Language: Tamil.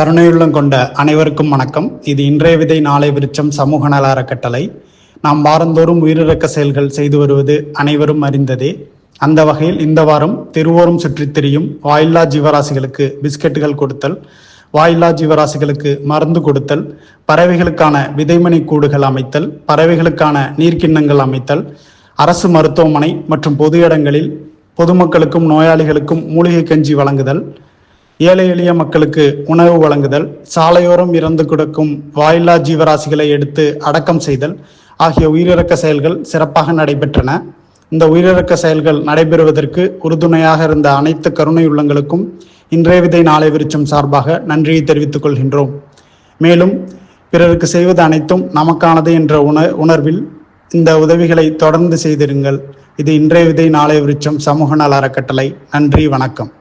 கருணையுள்ளம் கொண்ட அனைவருக்கும் வணக்கம். இது இன்றைய விதை நாளை விருச்சம் சமூக நல அறக்கட்டளை நாம் வாரந்தோறும் உயிரிழக்க செயல்கள் செய்து வருவது அனைவரும் அறிந்ததே. அந்த வகையில் இந்த வாரம் திருவோரும் சுற்றித் திரியும் வாயில்லா ஜீவராசிகளுக்கு பிஸ்கெட்டுகள் கொடுத்தல் வாயில்லா ஜீவராசிகளுக்கு மருந்து கொடுத்தல் பறவைகளுக்கான விதைமணி கூடுகள் அமைத்தல் பறவைகளுக்கான நீர்க்கிண்ணங்கள் அமைத்தல் அரசு மருத்துவமனை மற்றும் பொது இடங்களில் பொதுமக்களுக்கும் நோயாளிகளுக்கும் மூலிகை கஞ்சி வழங்குதல் ஏழை எளிய மக்களுக்கு உணவு வழங்குதல் சாலையோரம் இறந்து கிடக்கும் வாயில்லா ஜீவராசிகளை எடுத்து அடக்கம் செய்தல் ஆகிய உயிரிழக்க செயல்கள் சிறப்பாக நடைபெற்றன. இந்த உயிரிழக்க செயல்கள் நடைபெறுவதற்கு உறுதுணையாக இருந்த அனைத்து கருணை உள்ளங்களுக்கும் இன்றைய விதை நாளை விருச்சம் சார்பாக நன்றியை தெரிவித்துக் கொள்கின்றோம். மேலும் பிறருக்கு செய்வது அனைத்தும் நமக்கானது என்ற உண உணர்வில் இந்த உதவிகளை தொடர்ந்து செய்திருங்கள். இது இன்றைய விதை நாளை விருச்சம் சமூக நல அறக்கட்டளை. நன்றி வணக்கம்.